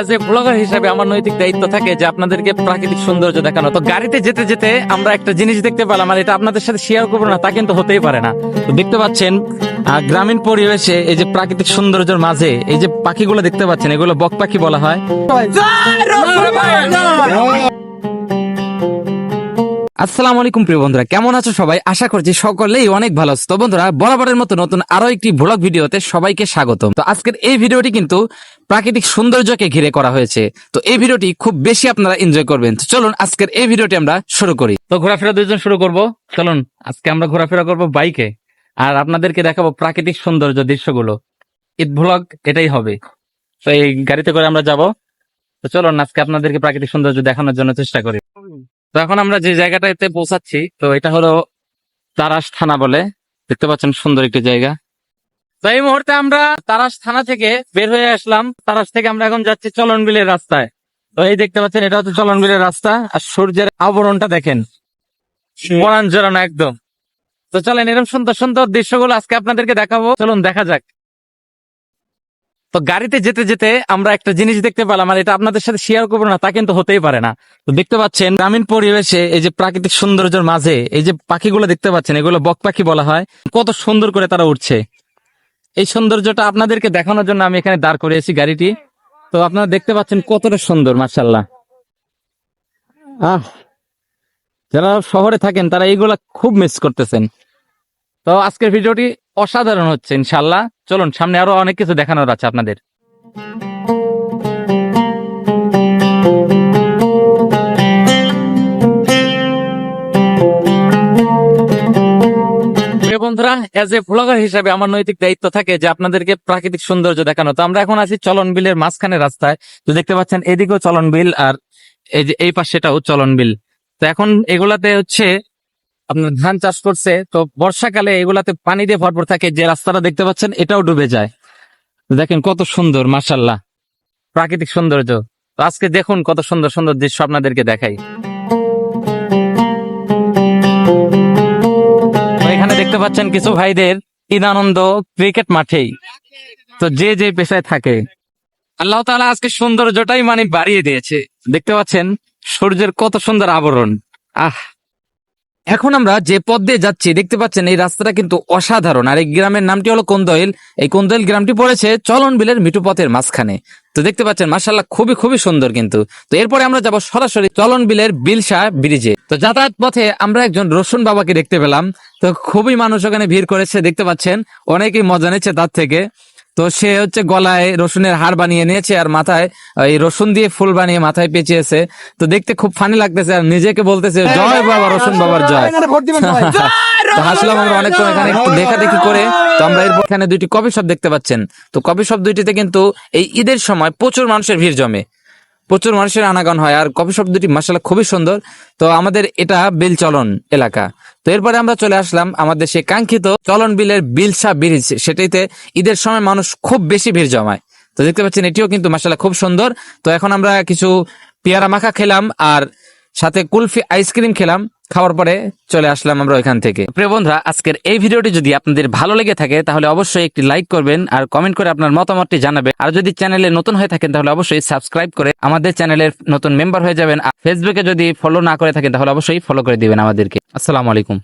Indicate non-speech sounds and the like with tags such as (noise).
As a blogger হিসাবে আমার নৈতিক দায়িত্ব থাকে যে আপনাদেরকে প্রাকৃতিক সৌন্দর্য দেখানো। তো গাড়িতে যেতে যেতে আমরা একটা জিনিস দেখতে পেলাম আর এটা আপনাদের সাথে শেয়ার করব না তা কিন্তু হতেই পারে না। তো দেখতে পাচ্ছেন গ্রামীণ পরিবেশে এই যে প্রাকৃতিক সৌন্দর্যের মাঝে এই যে পাখিগুলো দেখতে পাচ্ছেন এগুলো বক পাখি বলা হয়। আসসালামু আলাইকুম, প্রিয় বন্ধুরা। কেমন আছো সবাই? আশা করছি সকলেই অনেক ভালো আছো। তো বন্ধুরা, বরাবরের মতো নতুন আরও একটি ব্লগ ভিডিওতে সবাইকে স্বাগতম। তো আজকের এই ভিডিওটি কিন্তু প্রাকৃতিক সৌন্দর্যকে ঘিরে করা হয়েছে। তো এই ভিডিওটি খুব বেশি আপনারা এনজয় করবেন। তো চলুন, আজকের এই ভিডিওটি আমরা শুরু করি। তো ঘোরাফেরা দুজন শুরু করব। চলুন, আজকে আমরা ঘোরাফেরা করব বাইকে। আর আপনাদেরকে দেখাবো প্রাকৃতিক সৌন্দর্য দৃশ্যগুলো। ঈদ ব্লগ এটাই হবে। তো এই গাড়িতে করে আমরা যাব। তো চলুন, আজকে আপনাদেরকে প্রাকৃতিক সৌন্দর্য দেখানোর জন্য চেষ্টা করি। তো এখন আমরা যে জায়গাটাতে পৌঁছাচ্ছি তো এটা হলো তারাস থানা বলে। দেখতে পাচ্ছেন সুন্দর একটি জায়গা। তো এই মুহূর্তে আমরা তারাস থানা থেকে বের হয়ে আসলাম। তারাস থেকে আমরা এখন যাচ্ছি চলন বিলের রাস্তায়। তো এই দেখতে পাচ্ছেন এটা হচ্ছে চলন বিলের রাস্তা। আর সূর্যের আবরণটা দেখেন। মরান জোরানো একদম। তো চলেন এরকম সুন্দর সুন্দর দৃশ্যগুলো আজকে আপনাদেরকে দেখাবো। চলুন দেখা যাক। তো গাড়িতে যেতে যেতে আমরা একটা জিনিস দেখতে পেলাম, আর এটা আপনাদের সাথে শেয়ার করব না, তা কিন্তু হতেই পারে না। তো দেখতে পাচ্ছেন, গ্রামীণ পরিবেশে এই যে প্রাকৃতিক সৌন্দর্যের মাঝে এই যে পাখিগুলো দেখতে পাচ্ছেন, এগুলো বক পাখি বলা হয়, কত সুন্দর করে তারা উঠছে এই সৌন্দর্যটা আপনাদেরকে দেখানোর জন্য আমি এখানে দাঁড় করিয়েছি গাড়িটি। তো আপনারা দেখতে পাচ্ছেন কতটা সুন্দর মার্শাল্লাহ আহ, যারা শহরে থাকেন তারা এইগুলা খুব মিস করতেছেন। তো আজকের ভিডিওটি অসাধারণ হচ্ছে ইনশাল্লাহ চলুন, সামনে আরও অনেক কিছু দেখানোর আছে আপনাদের। বন্ধুরা এজ এ ব্লগার হিসাবে আমার নৈতিক দায়িত্ব থাকে যে আপনাদেরকে প্রাকৃতিক সৌন্দর্য দেখানো। তো আমরা এখন আছি চলন বিলের মাঝখানে রাস্তায়। তো দেখতে পাচ্ছেন, এদিকেও চলন বিল আর এই যে এই পাশেটাও চলন বিল। তো এখন এগুলাতে হচ্ছে আপনার ধান চাষ করছে, তো বর্ষাকালে এগুলাতে পানি দিয়ে ভরপুর থাকে, যে রাস্তাটা দেখতে পাচ্ছেন, এটাও ডুবে যায়। দেখেন কত সুন্দর মার্শাল্লাহ প্রাকৃতিক সৌন্দর্য। আজকে দেখুন কত সুন্দর সুন্দর দৃশ্য আপনাদেরকে দেখাই। এখানে দেখতে পাচ্ছেন কিছু ভাইদের ঈদ আনন্দ ক্রিকেট মাঠেই। তো যে যে পেশায় থাকে। আল্লাহ তাআলা আজকে সৌন্দর্যটাই মানে বাড়িয়ে দিয়েছে। দেখতে পাচ্ছেন, সূর্যের কত সুন্দর আবরণ। আহ! এখন আমরা যে পথ দিয়ে যাচ্ছি, দেখতে পাচ্ছেন এই রাস্তাটা কিন্তু অসাধারণ। আর এই গ্রামের নামটি হলো কোন্দইল। এই কোন্দইল গ্রামটি পড়েছে চলন বিলের মিটু পথের মাঝখানে। তো দেখতে পাচ্ছেন মার্শাল্লাহ খুবই খুবই সুন্দর কিন্তু। তো এরপরে আমরা যাব সরাসরি চলন বিলের বিলসা ব্রিজে। তো যাতায়াত পথে আমরা একজন রসুন বাবাকে দেখতে পেলাম। তো খুবই মানুষ ওখানে ভিড় করেছে, দেখতে পাচ্ছেন, অনেকেই মজা নিচ্ছে তার থেকে। তো সে হচ্ছে গলায় রসুনের হাড় বানিয়ে নিয়েছে আর মাথায় এই রসুন দিয়ে ফুল বানিয়ে মাথায় পেঁচিয়েছে। তো দেখতে খুব ফানি লাগতেছে আর নিজেকে বলতেছে জয় বাবা রসুন বাবার জয়। (laughs) হাসলাম আমরা অনেকক্ষণ এখানে একটু দেখা দেখি করে। তো আমরা এরপর এখানে দুইটি কফি শপ দেখতে পাচ্ছেন। তো কফি শপ দুইটিতে কিন্তু এই ঈদের সময় প্রচুর মানুষের ভিড় জমে। প্রচুর মানুষের আনাগন হয় আর কফি শপ দুটি মাসাল্লাহ খুবই সুন্দর। তো আমাদের এটা বিল চলন এলাকা। তো এরপরে আমরা চলে আসলাম আমাদের সেই কাঙ্ক্ষিত চলন বিলের বিলসা ব্রিজ। সেটাইতে ঈদের সময় মানুষ খুব বেশি ভিড় জমায়। তো দেখতে পাচ্ছেন এটিও কিন্তু মার্শাল্লাহ খুব সুন্দর। তো এখন আমরা কিছু পেয়ারা মাখা খেলাম আর সাথে কুলফি আইসক্রিম খেলাম, খাওয়ার পরে চলে আসলাম আমরা ওইখান থেকে। প্রিয় বন্ধুরা, আজকের এই ভিডিওটি যদি আপনাদের ভালো লেগে থাকে, তাহলে অবশ্যই একটি লাইক করবেন আর কমেন্ট করে আপনার মতামতটি জানাবেন। আর যদি চ্যানেলে নতুন হয়ে থাকেন, তাহলে অবশ্যই সাবস্ক্রাইব করে আমাদের চ্যানেলের নতুন মেম্বার হয়ে যাবেন। আর ফেসবুকে যদি ফলো না করে থাকেন, তাহলে অবশ্যই ফলো করে দিবেন আমাদেরকে। আসসালামু আলাইকুম।